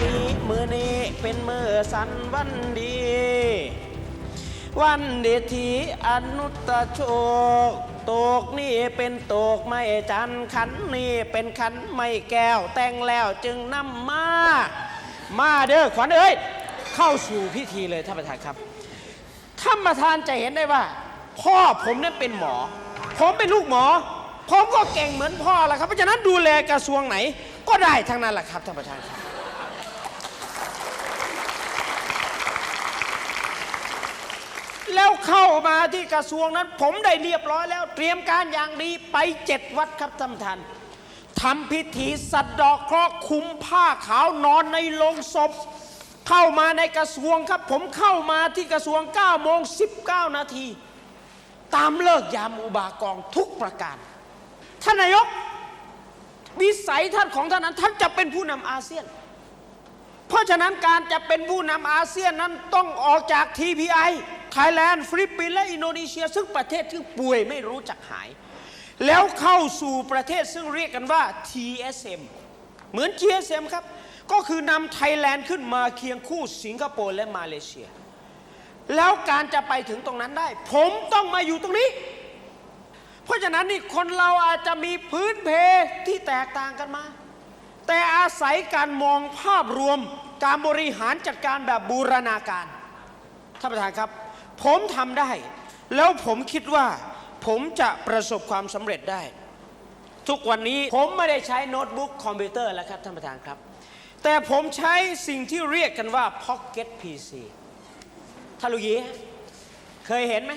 สีมือนี้เป็นมือสันวันดี วันเดทีอนุตตโชคตกนี่เป็นตกไม่จันขันนี่เป็นขันไม่แก้ว แต่งแล้วจึงนำมา มาเด้อขวัญเอ้ยเข้าสู่พิธีเลยท่านประธานครับท่านประธานจะเห็นได้ว่า พ่อผมเนี่ยเป็นหมอ ผมเป็นลูกหมอ ผมก็เก่งเหมือนพ่อแหละครับเพราะฉะนั้นดูแลกระทรวงไหนก็ได้ทั้งนั้นแหละครับท่านประธานครับ แล้วเข้ามาที่กระทรวงนั้น ผมได้เรียบร้อยแล้ว เตรียมการอย่างดีไปเจ็ดวัดครับท่านประธานทำพิธีสัดดอกเคราะห์คุมผ้าขาวนอนในโลงศพ เข้ามาในกระทรวงครับ ผมเข้ามาที่กระทรวง9โมง19 นาที ตามเลิกยามอุบากองทุกประการ ท่านนายกวิสัยท่านของท่านนั้นท่านจะเป็นผู้นำอาเซียน เพราะฉะนั้นการจะเป็นผู้นำอาเซียนนั้นต้องออกจาก TPI ไทยแลนด์ ฟิลิปปินส์และอินโดนีเซีย ซึ่งประเทศที่ป่วยไม่รู้จักหาย แล้วเข้าสู่ประเทศซึ่งเรียกกันว่า TSM เหมือน GSM ครับ ก็คือนำไทยแลนด์ขึ้นมาเคียงคู่สิงคโปร์และมาเลเซีย แล้วการจะไปถึงตรงนั้นได้ ผมต้องมาอยู่ตรงนี้ เพราะฉะนั้นนี่คนเราอาจจะมีพื้นเพที่แตกต่างกันมา แต่อาศัยการมองภาพรวมการบริหารจัดการแบบบูรณาการท่านประธานครับ ผมทำได้ แล้วผมคิดว่า ผมจะประสบความสำเร็จได้ ทุกวันนี้ผมไม่ได้ใช้โน้ตบุ๊กคอมพิวเตอร์แล้วครับท่านประธานครับ แต่ผมใช้สิ่งที่เรียกกันว่า Pocket PC ท่านลูกยีเคยเห็นไหม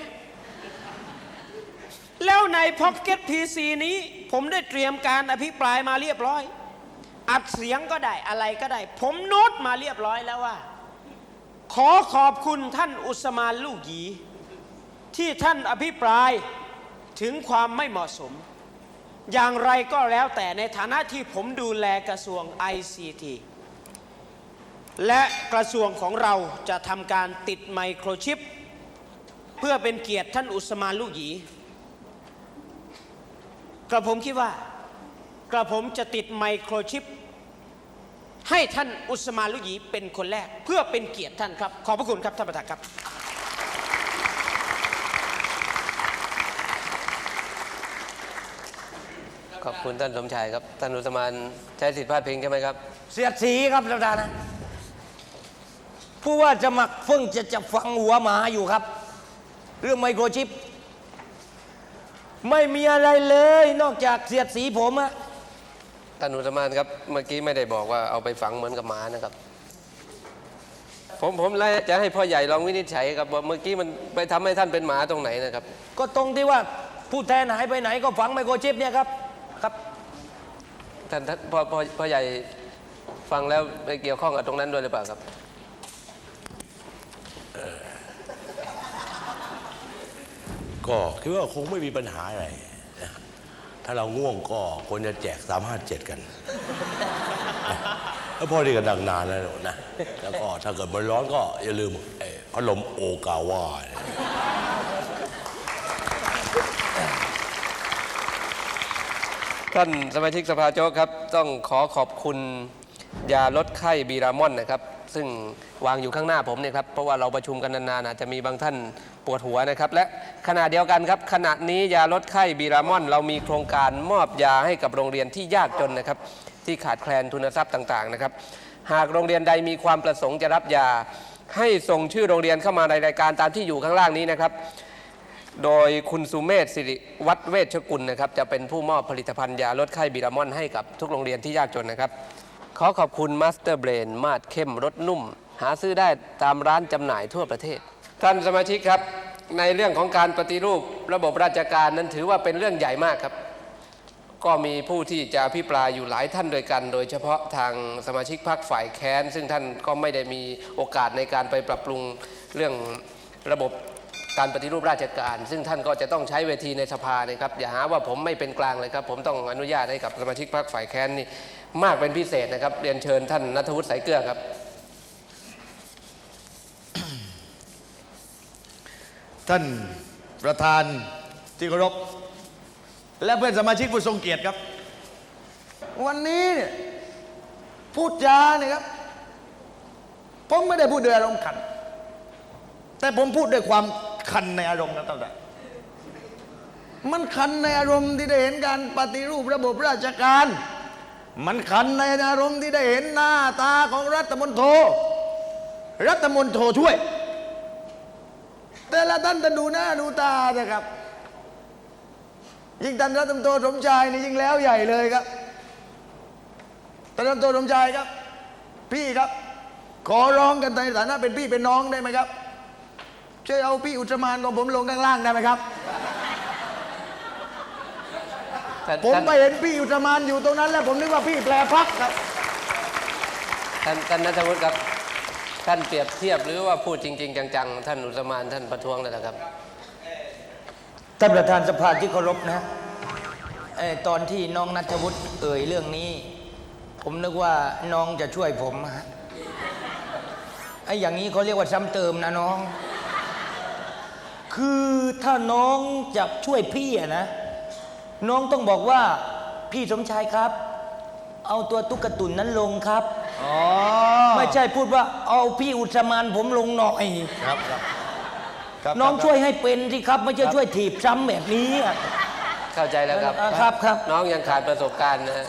แล้วใน Pocket PC นี้ผมได้เตรียมการอภิปรายมาเรียบร้อย อัดเสียงก็ได้อะไรก็ได้ ผมโน้ตมาเรียบร้อยแล้วว่า ขอขอบคุณท่านอุสมานลูกหยี ที่ท่านอภิปรายถึงความไม่เหมาะสม อย่างไรก็แล้วแต่ในฐานะที่ผมดูแลกระทรวง ICT และกระทรวงของเราจะทำการติดไมโครชิป เพื่อเป็นเกียรติท่านอุสมานลูกหยีกระผมคิดว่ากระผมจะติดไมโครชิป ให้ท่านอุสมานลุยีเป็นคนแรกเพื่อเป็นเกียรติท่านครับ ขอบพระคุณครับท่านประธานครับ ขอบคุณท่านสมชายครับ ท่านอุสมานใช้สิทธิพาดพิงใช่ไหมครับ เสียดสีครับท่านประธานนะผู้ว่าจะมักเพิ่งจะจะฟังหัวหมาอยู่ครับ เรื่องไมโครชิป ไม่มีอะไรเลยนอกจากเสียดสีผมอะ ท่านอุสมานครับเมื่อกี้ไม่ได้บอกว่าเอาไปฝังเหมือนกับหมานะครับ ผมผมเลยจะให้พ่อใหญ่ลองวินิจฉัยครับว่าเมื่อกี้มันไปทำให้ท่านเป็นหมาตรงไหนนะครับ ก็ตรงที่ว่าผู้แทนหายไปไหนก็ฝังไมโครชิปเนี่ยครับครับท่านท่านพ่อพ่อพ่อใหญ่ฟังแล้วไปเกี่ยวข้องกับตรงนั้นด้วยหรือเปล่าครับก็คิดว่าคงไม่มีปัญหาอะไรนะ ถ้าเราง่วงก็ควรจะแจก357กันแล้วพอดีกันดังนานแล้วนะ แล้วก็ถ้าเกิดมันร้อนก็อย่าลืมพัดลมโอกาว่าท่านสมาชิกสภาโจ๊กครับ ต้องขอขอบคุณยาลดไข้บีรามอนนะครับ ซึ่งวางอยู่ข้างหน้าผมเนี่ยครับเพราะว่าเราประชุมกันนานๆอาจจะมีบางท่านปวดหัวนะครับ และขณะเดียวกันครับขณะนี้ยาลดไข้บีรามอน เรามีโครงการมอบยาให้กับโรงเรียนที่ยากจนนะครับ ที่ขาดแคลนทุนทรัพย์ต่างๆนะครับ หากโรงเรียนใดมีความประสงค์จะรับยา ให้ส่งชื่อโรงเรียนเข้ามาในรายการตามที่อยู่ข้างล่างนี้นะครับโดยคุณสุเมธสิริวัฒเวชกุลนะครับจะเป็นผู้มอบผลิตภัณฑ์ยาลดไข้บิรามอนให้กับทุกโรงเรียนที่ยากจนนะครับ ขอขอบคุณมาสเตอร์เบรนมาดเข้มรสนุ่ม หาซื้อได้ตามร้านจำหน่ายทั่วประเทศ ท่านสมาชิกครับ ในเรื่องของการปฏิรูประบบราชการนั้นถือว่าเป็นเรื่องใหญ่มากครับ ก็มีผู้ที่จะอภิปรายอยู่หลายท่านโดยกัน โดยเฉพาะทางสมาชิกพรรคฝ่ายแค้น ซึ่งท่านก็ไม่ได้มีโอกาสในการไปปรับปรุงเรื่องระบบการปฏิรูปราชการ ซึ่งท่านก็จะต้องใช้เวทีในสภานะครับอย่าหาว่าผมไม่เป็นกลางเลยครับ ผมต้องอนุญาตให้กับสมาชิกพรรคฝ่ายแค้นนี่ มากเป็นพิเศษนะครับ เรียนเชิญท่านนัทวุฒิสายเกลือครับ ท่านประธานที่เคารพและเพื่อนสมาชิกผู้ทรงเกียรติครับ วันนี้เนี่ยพูดจาเนี่ยครับ ผมไม่ได้พูดด้วยอารมณ์ขัน แต่ผมพูดด้วยความคันในอารมณ์นะท่านประธานมันคันในอารมณ์ที่ได้เห็นการปฏิรูประบบราชการ มันคันในอารมณ์ที่ได้เห็นหน้าตาของรัฐมนตรีรัฐมนตรีช่วย แต่ละท่านท่ดูหน้าดูตานะครับ ยิ่งท่านรัฐมนตรีสมชายนี่ยิ่งแล้วใหญ่เลยครับท่านรัฐมนตรีสมชายครับ พี่ครับ ขอร้องกันในฐานะเป็นพี่เป็นน้องได้ไหมครับช่วยเอาพี่อุตมานของผมลงข้างล่างได้ไหมครับ ท่านผมท่านไปเห็นพี่อุตมานอยู่ตรงนั้น แล้วผมนึกว่าพี่แปลพักครับ ท่านท่านนัทวุฒิครับ ท่านเปรียบเทียบหรือว่าพูดจริง ๆ จังๆ ท่านอุสมานท่านประท้วงเลยนะครับ ท่านประธานสภาที่เคารพนะเอ่อตอนที่น้องนัทวุฒิเอ่ยเรื่องนี้ ผมนึกว่าน้องจะช่วยผมฮะไอ้อย่างนี้เขาเรียกว่าซ้ำเติมนะน้อง คือถ้าน้องจะช่วยพี่อะนะ น้องต้องบอกว่า พี่สมชายครับ เอาตัวตุ๊กตุนนั้นลงครับ อ๋อไม่ใช่พูดว่า เอาพี่อุตมานผมลงหน่อย ครับครับครับน้องครับช่วยให้เป็นสิครับ ไม่ใช่ช่วยถีบซ้ำแบบนี้อะ เข้าใจแล้วครับอ่าครับครับ น้องยังขาดประสบการณ์นะฮะ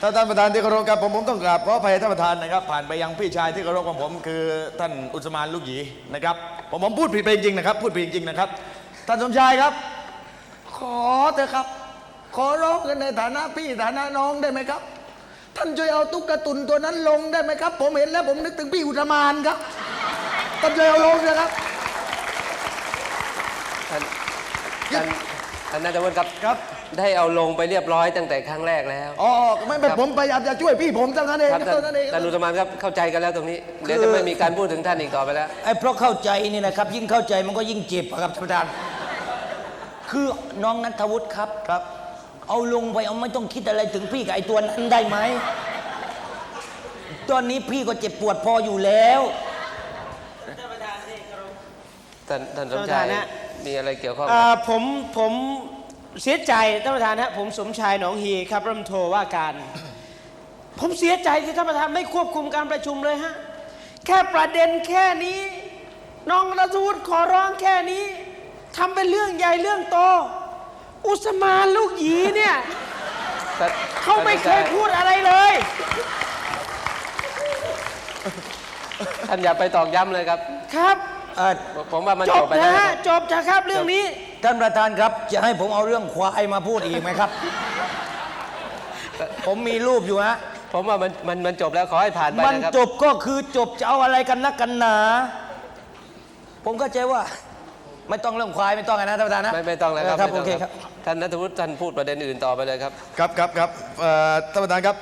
ถ้าท่านประธานที่เคารพครับผมผมต้องกราบขออภัยท่านประธานนะครับ ผ่านไปยังพี่ชายที่เคารพของผมคือท่านอุสมานลูกหยีนะครับผมผมพูดผิดไปจริงๆนะครับ พูดผิดจริงๆนะครับท่านสมชายครับ ขอเถอะครับ ขอร้องกันในฐานะพี่ฐานะน้องได้ไหมครับ ท่านช่วยเอาตุ๊กตุนตัวนั้นลงได้ไหมครับ ผมเห็นแล้วผมนึกถึงพี่อุตมานครับท่านช่วยเอาลงนะครับท่านท่านท่านนัทวุฒิครับครับ ได้เอาลงไปเรียบร้อยตั้งแต่ครั้งแรกแล้ว อ๋อไม่ไม่ครับผมพยายามจะช่วยพี่ผมเท่านั้นเองครับท่านเท่านั้นเองท่านอุสมานครับเข้าใจกันแล้วตรงนี้ เดี๋ยวจะไม่มีการพูดถึงท่านอีกต่อไปแล้ว ไอ้เพราะเข้าใจนี่นะครับ ยิ่งเข้าใจมันก็ยิ่งเจ็บอะครับท่านประธาน คือน้องนัทวุฒิครับครับ เอาลงไปเอาไม่ต้องคิดอะไรถึงพี่กับไอ้ตัวนั้นได้ไหม ตอนนี้พี่ก็เจ็บปวดพออยู่แล้ว ท่านท่านสมท่านประชาธายนฮะ มีอะไรเกี่ยวข้องเอ่อผมผมเสียใจท่านประธานฮะผมสมชายหนองฮีครับรัฐมนตรีว่าการ ผมเสียใจที่ท่านประธานไม่ควบคุมการประชุมเลยฮะแค่ประเด็นแค่นี้ น้องรัฐวุฒิขอร้องแค่นี้ทำเป็นเรื่องใหญ่เรื่องโต อุสมานลูกหยีเนี่ยท่นเขาไม่เคยพูดอะไรเลย ท่านอย่าไปตอกย้ำเลยครับ ครับ เอ่อผมว่ามันจจบบไปแล้นะวฮะครับ จบจะครับเรื่องนี้ ท่านประธานครับ จะให้ผมเอาเรื่องควายมาพูดอีกไหมครับ ผมมีรูปอยู่ฮะ ผมว่ามันมันมันจบแล้วขอให้ผ่านไปมันนะครับ จบก็คือจบจะเอาอะไรกันนักกันหนา ผมก็ใจว่า ไม่ต้องเรื่องควายไม่ต้องนะท่านประธานนะไม่ไม่ต้องแล้วครับครับไม่โอต้งเคครับท่านนัทวุฒิท่านพูดประเด็นอื่นต่อไปเลยครับ ครับครับครับเอ่อท่านประธานครับ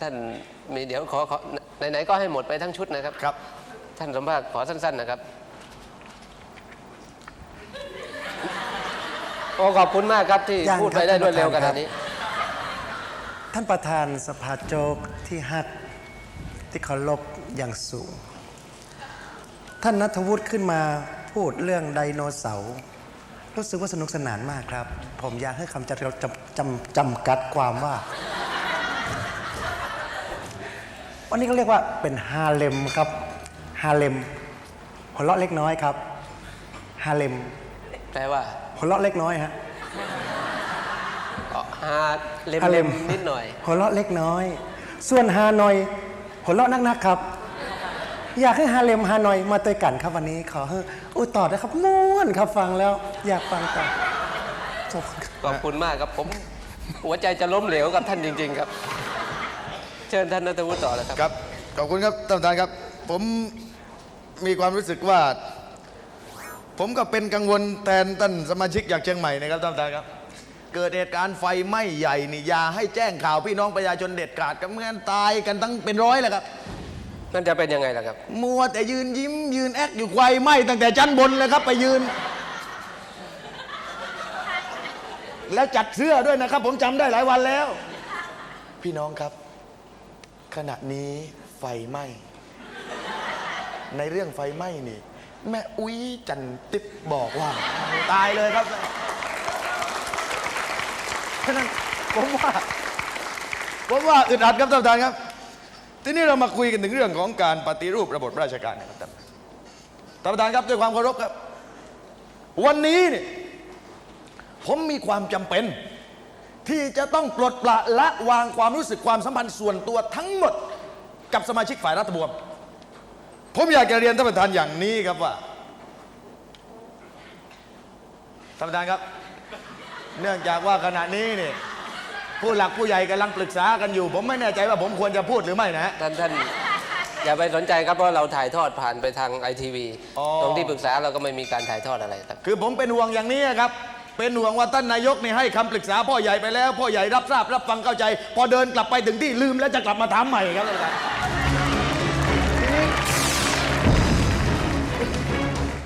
ท่านมีเดี๋ยวขอขอไหนๆก็ให้หมดไปทั้งชุดนะครับครับ ท่านสมภาคขอสั้น ๆนะครับโอ้ขอบคุณมากครับที่ยังพูดครัไปบได้รวดเร็วขท่านประธานนาดนี้ ท่านประธานสภาโจกที่ฮักที่เคารพอย่างสูง ท่านนัทวุฒิขึ้นมาพูดเรื่องไดโนเสาร์รู้สึกว่าสนุกสนานมากครับ ผมอยากให้คำจำจำจำจำกัดความว่า วันนี้ก็เรียกว่าเป็นฮาเลมครับ ฮาเลมหัวเราะเล็กน้อยครับ ฮาเลมแปลว่าหัวเราะเล็กน้อยฮะอ๋อฮาเล็มฮาเล็มนิดหน่อยหัวเราะเล็กน้อย ส่วนฮานอยหัวเราะนักๆครับ อยากให้ฮาเลมฮานอยมาเตยกันครับวันนี้ขอให้อุยต่อนะครับม่วนครับฟังแล้ว อยากฟังต่อขอบคุณครับขอบคุณมากครับผม หัวใจจะล้มเหลวกับท่านจริง ๆ ครับ เชิญท่านนัทวุฒิต่อเลยครับ ครับ ขอบคุณครับท่านประธานครับ ผมมีความรู้สึกว่า ผมก็เป็นกังวลแทนท่านสมาชิกจากเชียงใหม่นะครับท่านประธานครับ เกิดเหตุการณ์ไฟไหม้ใหญ่นี่อย่าให้แจ้งข่าวพี่น้องประชาชนเด็ดขาดกับเมื่อนตายกันทั้งเป็นร้อยแหละครับ นั่นจะเป็นยังไงล่ะครับ มัวแต่ยืนยิ้มยืนแอคอยู่ไฟไหม้ตั้งแต่ชั้นบนเลยครับไปยืน แล้วจัดเสื้อด้วยนะครับ ผมจำได้หลายวันแล้ว พี่น้องครับ ขณะนี้ไฟไหม้ในเรื่องไฟไหม้นี่ แม่อุ้ยจันติ๊บบอกว่า ตายเลยครับฉะนั้นผมว่า ผมว่าอึดอัดครับท่านประธานครับ ทีนี้เรามาคุยกันถึงเรื่องของการปฏิรูประบบราชการนะครับท่านท่านประธานครับด้วยความเคารพครับ วันนี้เนี่ยผมมีความจำเป็น ที่จะต้องปลดปละละวางความรู้สึกความสัมพันธ์ส่วนตัวทั้งหมดกับสมาชิกฝ่ายรัฐบวมผมอยากจะเรียนท่านประธานอย่างนี้ครับว่าท่านประธานครับ เนื่องจากว่าขณะนี้นี่ ผู้หลักผู้ใหญ่กำลังปรึกษากันอยู่ ผมไม่แน่ใจว่าผมควรจะพูดหรือไม่นะฮะ ท่านท่านอย่าไปสนใจครับเพราะเราถ่ายทอดผ่านไปทางไอทีวีอ๋อ ตรงที่ปรึกษาเราก็ไม่มีการถ่ายทอดอะไรครับ คือผมเป็นห่วงอย่างนี้ครับ เป็นห่วงว่าท่านนายกนี่ให้คำปรึกษาพ่อใหญ่ไปแล้ว พ่อใหญ่รับทราบรับฟังเข้าใจ พอเดินกลับไปถึงที่ลืมแล้วจะกลับมาถามใหม่ครับท่านประธาน